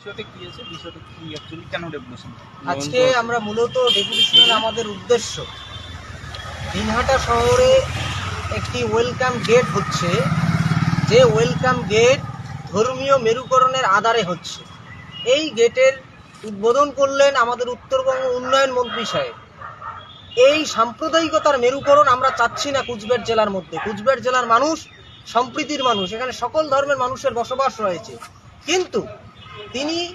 বিষয়টা কি আছে? বিষয়টা কি অ্যাকচুয়ালি কেন রেভলিউশন আজকে আমরা মূলত ডেপুটেশনের আমাদের উদ্দেশ্য। দিনহাটা শহরে একটি ওয়েলকাম গেট হচ্ছে যে ওয়েলকাম গেট ধর্মীয় মেরুকরণের আধারে হচ্ছে। এই গেটের উদ্বোধন করলেন আমাদের উত্তরবঙ্গ উন্নয়ন মন্ত্রী সাহেব। এই সাম্প্রদায়িকতার মেরুকরণ আমরা চাচ্ছি না কুচবিহার জেলার মধ্যে। কুচবিহার জেলার মানুষ সম্প্রীতির মানুষ। এখানে সকল ধর্মের মানুষের বসবাস রয়েছে। কিন্তু তিনি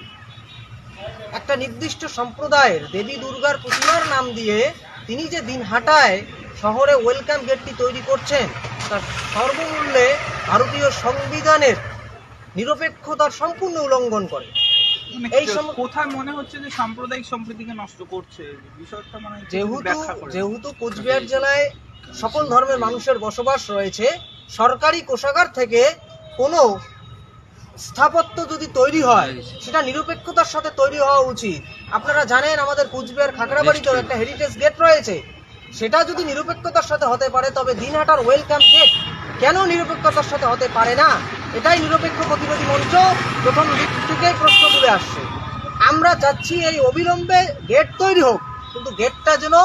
একটা নির্দিষ্ট সম্প্রদায়ের দেবী দুর্গার প্রতিমার নাম দিয়ে তিনি যে দিন দিনহাটায় শহরে ওয়েলকাম গেটটি তৈরি করছেন তার সর্বমূল্যে ভারতীয় সংবিধানের নিরপেক্ষতার সম্পূর্ণ উল্লঙ্ঘন করে। এই মানে কোথায় মনে হচ্ছে যে সাম্প্রদায়িক সম্প্রীতিকে নষ্ট করছে? বিষয়টা মানে যেহেতু যেহেতু কোচবিহার জেলায় সকল ধর্মের মানুষের বসবাস রয়েছে সরকারি কোষাগার থেকে কোনো স্থাপত্য যদি তৈরি হয় সেটা নিরপেক্ষতার সাথে তৈরি হওয়া উচিত। আপনারা জানেন আমাদের কুচবিহার খাগড়াবাড়িতেও একটা হেরিটেজ গেট রয়েছে। সেটা যদি নিরপেক্ষতার সাথে হতে পারে তবে দিনহাটার ওয়েলকাম গেট কেন নিরপেক্ষতার সাথে হতে পারে না? এটাই নিরপেক্ষ প্রতিনিধি মঞ্চ প্রথম দিক থেকেই প্রশ্ন তুলে আসছে। আমরা চাচ্ছি এই অবিলম্বে গেট তৈরি হোক কিন্তু গেটটা যেন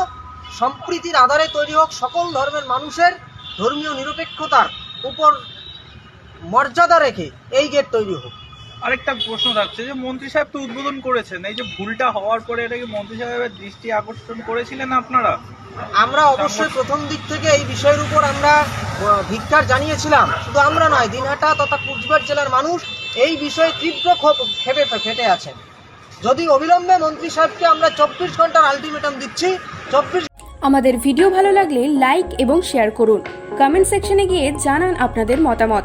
সম্প্রীতির আধারে তৈরি হোক সকল ধর্মের মানুষের ধর্মীয় নিরপেক্ষতার উপর মর্যাদা রেখে এই গেট তৈরি হোক। আরেকটা প্রশ্ন থাকছে যে মন্ত্রী সাহেব তো উদ্বোধন করেছেন। এই যে ভুলটা হওয়ার পরে এটাকে মন্ত্রী সাহেবের দৃষ্টি আকর্ষণ করেছিলেন আপনারা? আমরা অবশ্যই প্রথম দিক থেকে এই বিষয়ের উপর আমরা ভিক্ষার জানিয়েছিলাম। শুধু আমরা নয় দিনহাটা তথা কুচবিহার জেলার মানুষ এই বিষয়ে তীব্র ক্ষোভ ক্ষেপে ফেটে আছেন। যদি অবিলম্বে মন্ত্রী সাহেবকে আমরা চব্বিশ ঘণ্টার আলটিমেটাম দিচ্ছি চব্বিশ আমাদের ভিডিও ভালো লাগলে লাইক এবং শেয়ার করুন। কমেন্ট সেকশনে গিয়ে জানান আপনাদের মতামত।